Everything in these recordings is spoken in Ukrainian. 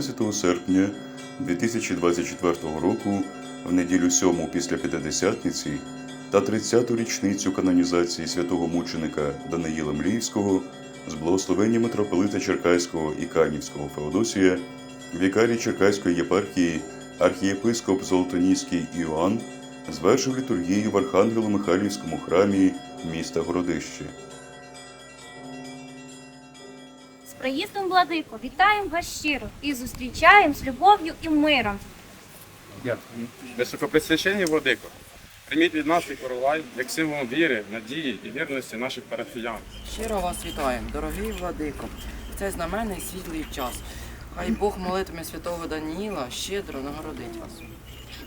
25 серпня 2024 року, в неділю 7 після П'ятидесятниці та 30-ту річницю канонізації святого мученика Даниїла Мліївського з благословення митрополита Черкаського і Канівського Феодосія, вікарій Черкаської єпархії, архієпископ Золотоніський Іоанн звершив літургію в Архангело-Михайлівському храмі міста Городище. Приїздом владико, вітаємо вас щиро і зустрічаємо з любов'ю і миром. Дякую. Високопресвященні владико, прийміть від нас і коровай як символ віри, надії і вірності наших парафіян. Щиро вас вітаємо, дорогий владико, в цей знаменний світлий час. Хай Бог молитиме святого Даніїла щедро нагородить вас.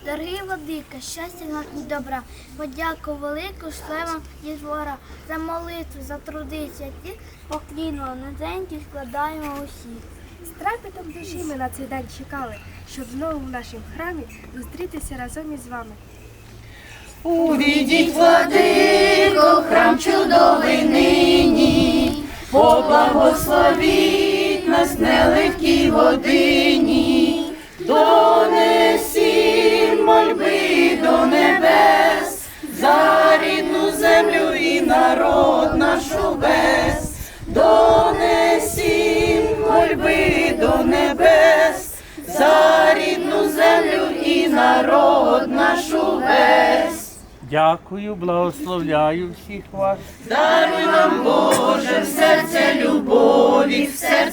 Дорогий владика, щастя нам і добра, подяку велику шлемам дітвора, за молитву, за труди святі, покліну низенькі складаємо усі. З трепетом душі ми на цей день чекали, щоб знову в нашому храмі зустрітися разом із вами. Увідіть владико, храм чудовий нині, поблагословіть нас нелегкій годині, донесім мольби до небес, за рідну землю і народ наш увесь, донесім мольби до небес, за рідну землю і народ наш увесь. Дякую, благословляю всіх вас. Даруй нам, Боже, в серце любові, в серце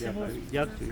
Дякую. Дякую,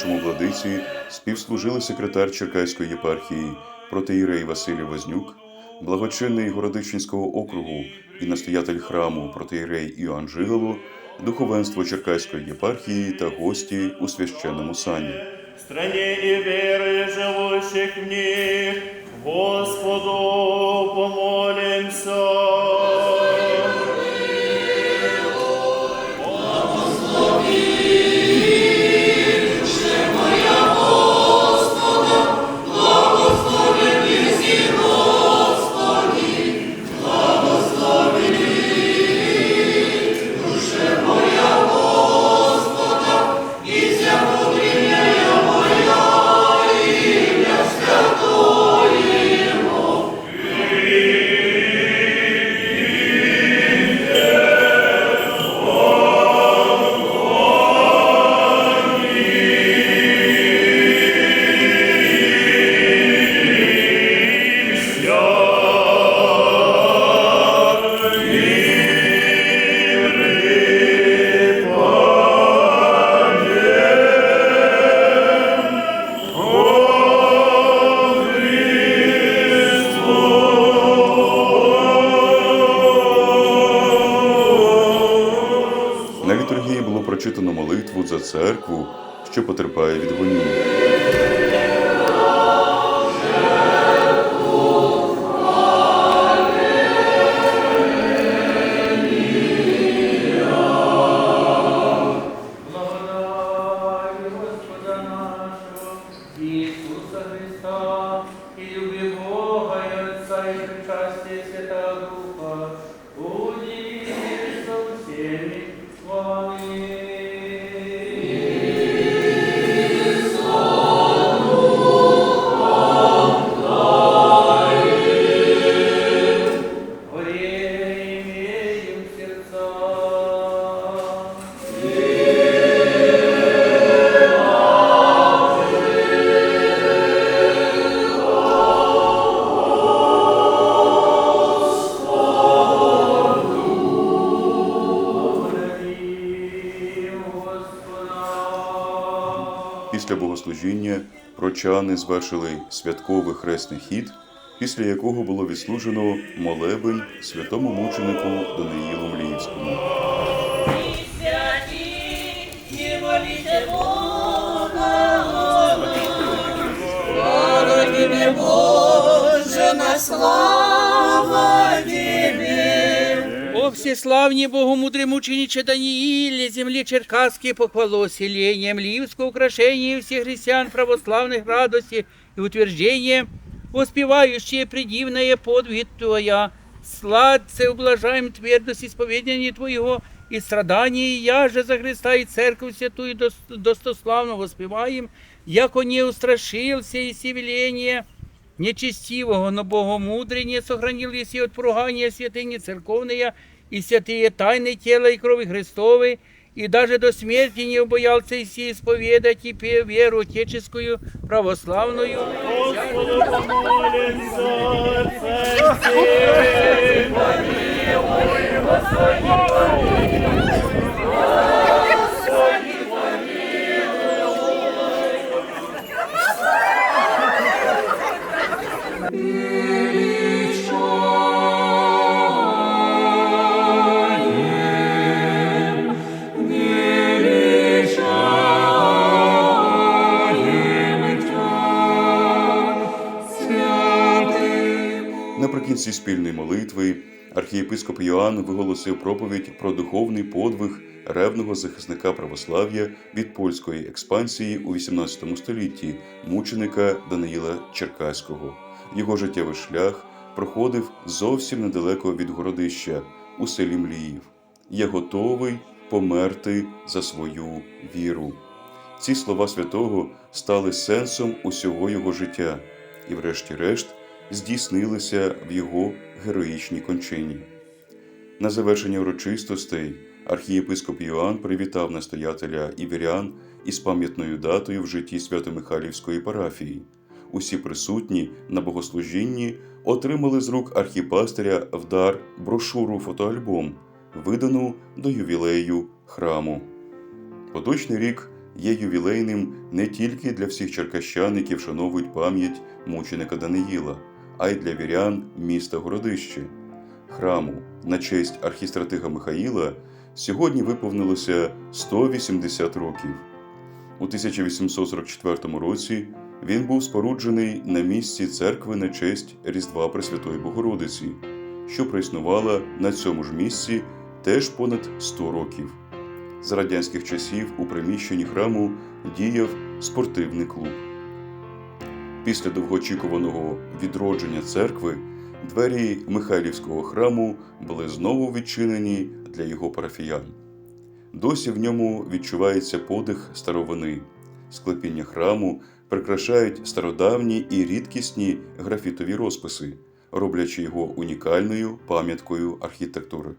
Високопресвященнішому владиці співслужили секретар Черкаської єпархії протеїрей Василій Вознюк, благочинний Городичинського округу і настоятель храму протеїрей Іоанн Жигало, духовенство Черкаської єпархії та гості у священному сані. В стране и веры живущих в них, Господу помолимся. Церкву, що потерпає від гоніння. Після богослужіння прочани звершили святковий хресний хід, після якого було відслужено молебень святому мученику Даниїлу Мліївському. Боже, на слава всеславні Богомудрый мучениче Данииле, земле Черкасской похвало селением Ливского украшение всех христиан православных радости и утверждение, воспевающие предивное подвиг Твоя, сладце ублажаем твердость исповедания Твоего и страдания, я же за Христа и Церковь Святую дос- достославно воспеваем, яко не устрашился и севеление, нечестивого, но богомудрение сохранил еси от поругания святыни церковные и святые тайны тела и крови Христовой, и даже до смерти не убоялся еси исповедать и веру отеческую, православную. Наприкінці спільної молитви архієпископ Йоанн виголосив проповідь про духовний подвиг ревного захисника православ'я від польської експансії у XVIII столітті, мученика Даниїла Черкаського. Його життєвий шлях проходив зовсім недалеко від городища у селі Мліїв. Я готовий померти за свою віру. Ці слова святого стали сенсом усього його життя і, врешті-решт, здійснилися в його героїчній кончині. На завершення урочистостей архієпископ Йоанн привітав настоятеля і із пам'ятною датою в житті Свято-Михайлівської парафії. Усі присутні на богослужінні отримали з рук архіпастиря в дар брошуру фотоальбом, видану до ювілею храму. Поточний рік є ювілейним не тільки для всіх черкащан, які вшановують пам'ять мученика Даниїла, а й для вірян міста Городище. Храму на честь архістратига Михаїла сьогодні виповнилося 180 років. У 1844 році він був споруджений на місці церкви на честь Різдва Пресвятої Богородиці, що проіснувала на цьому ж місці теж понад 100 років. За радянських часів у приміщенні храму діяв спортивний клуб. Після довгоочікуваного відродження церкви двері Михайлівського храму були знову відчинені для його парафіян. Досі в ньому відчувається подих старовини. Склепіння храму прикрашають стародавні і рідкісні графітові розписи, роблячи його унікальною пам'яткою архітектури.